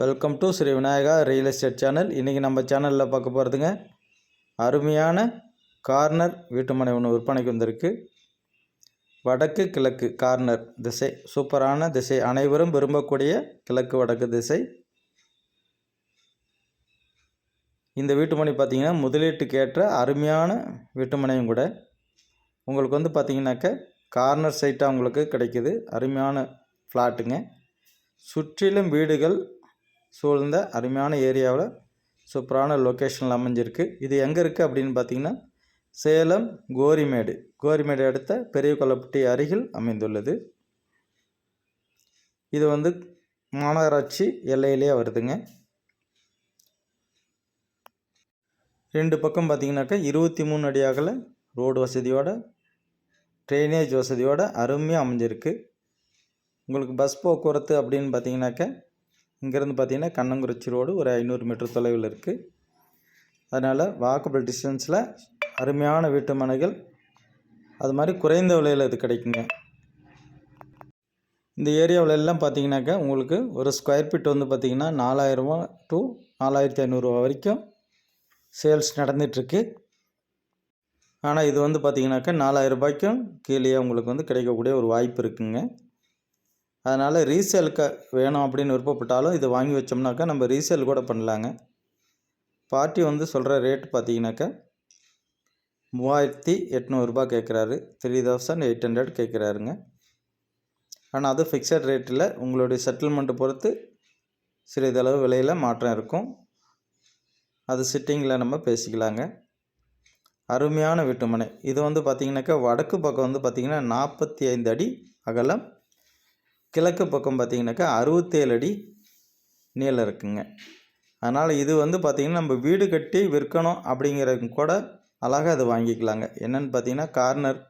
Welcome to Sri Vinayaka real estate channel இன்றைக்கி நம்ம சேனலில் பார்க்க போகிறதுங்க அருமையான கார்னர் வீட்டுமனை ஒன்று விற்பனைக்கு வந்திருக்கு. வடக்கு கிழக்கு கார்னர் திசை சூப்பரான திசை. அனைவரும் விரும்பக்கூடிய கிழக்கு வடக்கு திசை. இந்த வீட்டுமனை பார்த்திங்கன்னா முதலீட்டுக்கு ஏற்ற அருமையான வீட்டுமனையும் கூட. உங்களுக்கு வந்து பார்த்திங்கனாக்க கார்னர் சைட்டாக உங்களுக்கு கிடைக்கிது. அருமையான ஃப்ளாட்டுங்க சுற்றிலும் வீடுகள் சூழ்ந்த அருமையான ஏரியாவில் சூப்பரான லொக்கேஷனில் அமைஞ்சிருக்கு. இது எங்கே இருக்குது அப்படின்னு பார்த்தீங்கன்னா சேலம் கோரிமேடு. கோரிமேடு அடுத்த பெரிய கொல்லப்பட்டி அருகில் அமைந்துள்ளது. இது வந்து மாநகராட்சி எல்லையிலேயே வருதுங்க. ரெண்டு பக்கம் பார்த்திங்கனாக்கா இருபத்தி மூணு அடி அகல ரோடு வசதியோட ட்ரைனேஜ் வசதியோட அருமையாக அமைஞ்சிருக்கு. உங்களுக்கு பஸ் போக்குவரத்து அப்படின்னு பார்த்தீங்கன்னாக்க இங்கேருந்து பார்த்தீங்கன்னா கண்ணங்குறிச்சி ரோடு ஒரு ஐநூறு மீட்டர் தொலைவில் இருக்குது. அதனால் வாக்கபிள் டிஸ்டன்ஸில் அருமையான வீட்டு மனைகள். அது மாதிரி குறைந்த விலையில் இது கிடைக்குங்க. இந்த ஏரியாவில் எல்லாம் பார்த்தீங்கன்னாக்கா உங்களுக்கு ஒரு ஸ்கொயர் ஃபீட் வந்து பார்த்திங்கன்னா நாலாயிரரூவா டு நாலாயிரத்தி ஐநூறுரூவா வரைக்கும் சேல்ஸ் நடந்துகிட்ருக்கு ஆனால் இது வந்து பார்த்திங்கனாக்கா நாலாயிரம் ரூபாய்க்கும் கீழே உங்களுக்கு வந்து கிடைக்கக்கூடிய ஒரு வாய்ப்பு இருக்குங்க. அதனால் ரீசேலுக்கு வேணும் அப்படின்னு விருப்பப்பட்டாலும் இதை வாங்கி வச்சோம்னாக்கா நம்ம ரீசேல் கூட பண்ணலாங்க. பார்ட்டி வந்து சொல்கிற ரேட் பார்த்தீங்கன்னாக்கா மூவாயிரத்தி எட்நூறுரூபா கேட்குறாரு. த்ரீ தௌசண்ட் எயிட் ஹண்ட்ரட் கேட்குறாருங்க. ஆனால் அது ஃபிக்ஸட் ரேட்டில் உங்களுடைய செட்டில்மெண்ட்டை பொறுத்து சிறிதளவு விலையில் மாற்றம் இருக்கும். அது சிட்டிங்கில் நம்ம பேசிக்கலாங்க. அருமையான வீட்டுமனை. இது வந்து பார்த்திங்கனாக்கா வடக்கு பக்கம் வந்து பார்த்திங்கன்னா நாற்பத்தி ஐந்து அடி அகலம் கிழக்கு பக்கம் பார்த்திங்கனாக்கா அறுபத்தேழு அடி நீளம் இருக்குங்க. அதனால் இது வந்து பார்த்திங்கன்னா நம்ம வீடு கட்டி விற்கணும் அப்படிங்கிறது கூட அழகாக அதை வாங்கிக்கலாங்க. என்னென்னு பார்த்தீங்கன்னா கார்னர்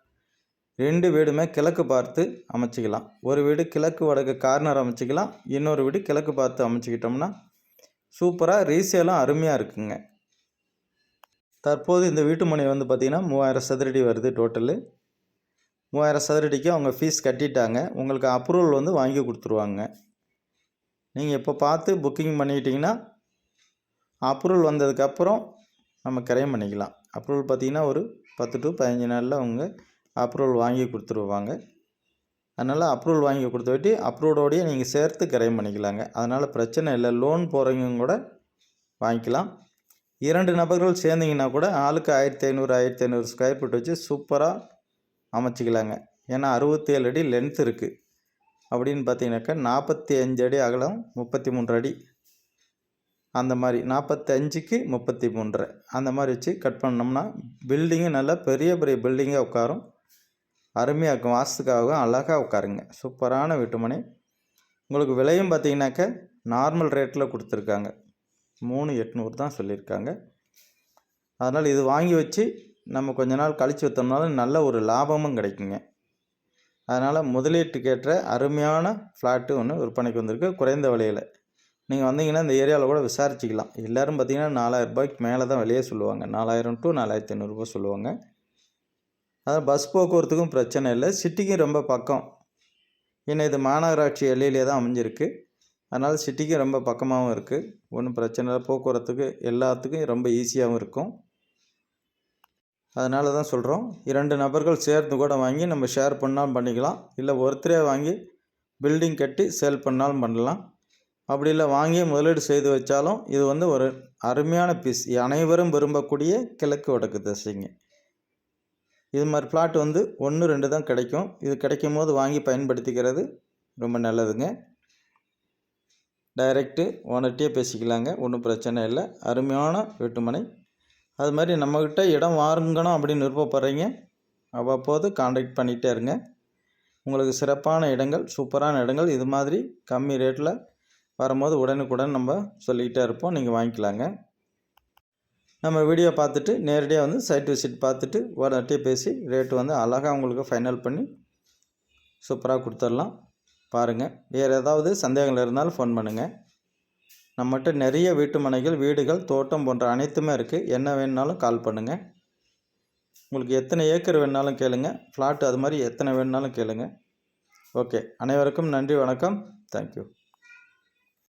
ரெண்டு வீடுமே கிழக்கு பார்த்து அமைச்சிக்கலாம். ஒரு வீடு கிழக்கு வடக்கு கார்னர் அமைச்சிக்கலாம். இன்னொரு வீடு கிழக்கு பார்த்து அமைச்சிக்கிட்டோம்னா சூப்பராக ரீசேலும் அருமையாக இருக்குங்க. தற்போது இந்த வீட்டு மனை வந்து பார்த்திங்கன்னா மூவாயிரம் சதுரடி வருது டோட்டலு மூவாயிரம் சதுரடிக்கு அவங்க ஃபீஸ் கட்டிட்டாங்க. உங்களுக்கு அப்ரூவல் வந்து வாங்கி கொடுத்துருவாங்க. நீங்கள் இப்போ பார்த்து புக்கிங் பண்ணிக்கிட்டிங்கன்னா அப்ரூவல் வந்ததுக்கப்புறம் நம்ம கிரைம் பண்ணிக்கலாம். அப்ரூவல் பார்த்திங்கன்னா ஒரு பத்து டு பதினஞ்சு நாளில் அவங்க அப்ரூவல் வாங்கி கொடுத்துருவாங்க. அதனால் அப்ரூவல் வாங்கி கொடுத்த வாட்டி அப்ரூவோடையே நீங்கள் சேர்த்து கிரைம் பண்ணிக்கலாங்க. அதனால் பிரச்சனை இல்லை. லோன் போகிறவங்க கூட வாங்கிக்கலாம். இரண்டு நபர்கள் சேர்ந்திங்கன்னா கூட ஆளுக்கு ஆயிரத்தி ஐநூறு ஆயிரத்தி ஐநூறு ஸ்கொயர் ஃபீட் வச்சு சூப்பராக அமைச்சிக்கலாங்க. ஏன்னா அறுபத்தேழு அடி லென்த் இருக்குது அப்படின்னு பார்த்தீங்கன்னாக்கா நாற்பத்தி அஞ்சு அடி அகலம் முப்பத்தி மூன்று அடி. அந்த மாதிரி நாற்பத்தஞ்சுக்கு முப்பத்தி மூன்று அந்த மாதிரி வச்சு கட் பண்ணோம்னா பில்டிங்கு நல்லா பெரிய பெரிய பில்டிங்காக உட்காரும். அருமையாக இருக்கும் வாசத்துக்காகவும் அழகாக உட்காருங்க. சூப்பரான வீட்டுமனை. உங்களுக்கு விலையும் பார்த்தீங்கன்னாக்க நார்மல் ரேட்டில் கொடுத்துருக்காங்க. மூணு எட்நூறு தான் சொல்லியிருக்காங்க. அதனால் இது வாங்கி வச்சு நம்ம கொஞ்ச நாள் கழித்து விற்றோம்னாலும் நல்ல ஒரு லாபமும் கிடைக்குங்க. அதனால் முதலீட்டுக்கேற்ற அருமையான ஃப்ளாட்டு ஒன்று விற்பனைக்கு வந்திருக்கு. குறைந்த விலையில். நீங்கள் வந்தீங்கன்னா இந்த ஏரியாவில் கூட விசாரிச்சிக்கலாம். எல்லோரும் பார்த்தீங்கன்னா நாலாயிரம் ரூபாய்க்கு மேலே தான் விலையே சொல்லுவாங்க. நாலாயிரம் டு நாலாயிரத்தி ஐநூறுரூபா சொல்லுவாங்க. அதாவது பஸ் போக்குவரத்துக்கும் பிரச்சனை இல்லை. சிட்டிக்கும் ரொம்ப பக்கம். ஏன்னா இது மாநகராட்சி எல்லையிலே தான் அமைஞ்சிருக்கு. அதனால் சிட்டிக்கும் ரொம்ப பக்கமாகவும் இருக்குது ஒன்றும் பிரச்சனை இல்லை. போக்குவரத்துக்கு எல்லாத்துக்கும் ரொம்ப ஈஸியாகவும் இருக்கும். அதனால தான் சொல்கிறோம் இரண்டு நபர்கள் சேர்ந்து கூட வாங்கி நம்ம ஷேர் பண்ணாலும் பண்ணிக்கலாம். இல்லை ஒருத்தரே வாங்கி பில்டிங் கட்டி சேல் பண்ணாலும் பண்ணலாம். அப்படி இல்லை வாங்கி முதலீடு செய்து வச்சாலும் இது வந்து ஒரு அருமையான பீஸ் அனைவரும் விரும்பக்கூடிய கிழக்கு வடக்கு திசைங்க. இது மாதிரி பிளாட் வந்து ஒன்று ரெண்டு தான் கிடைக்கும். இது கிடைக்கும் போது வாங்கி பயன்படுத்திக்கிறது ரொம்ப நல்லதுங்க. டைரெக்டு ஓனர்கிட்டே பேசிக்கலாங்க. ஒன்றும் பிரச்சனை இல்லை. அருமையான வீட்டுமனை. அது மாதிரி நம்மக்கிட்ட இடம் வாங்கணும் அப்படின்னு விருப்பப்படுறீங்க அவ்வப்போது காண்டாக்ட் பண்ணிகிட்டே இருங்க. உங்களுக்கு சிறப்பான இடங்கள் சூப்பரான இடங்கள் இது மாதிரி கம்மி ரேட்டில் வரும்போது உடனுக்குடன் நம்ம சொல்லிக்கிட்டே இருப்போம் நீங்கள் வாங்கிக்கலாங்க. நம்ம வீடியோ பார்த்துட்டு நேரடியாக வந்து சைட் விசிட் பார்த்துட்டு ஓனர்கிட்டே பேசி ரேட்டு வந்து அழகாக உங்களுக்கு ஃபைனல் பண்ணி சூப்பராக கொடுத்துடலாம். பாருங்கள் வேறு ஏதாவது சந்தேகங்கள் இருந்தாலும் ஃபோன் பண்ணுங்கள் நம்மகிட்ட நிறைய வீட்டுமனைகள் வீடுகள் தோட்டம் போன்ற அனைத்துமே இருக்குது என்ன வேணுனாலும் கால் பண்ணுங்கள் உங்களுக்கு எத்தனை ஏக்கர் வேணுனாலும் கேளுங்கள் ஃப்ளாட் அது மாதிரி எத்தனை வேணுனாலும் கேளுங்கள் ஓகே அனைவருக்கும் நன்றி வணக்கம். தேங்க்யூ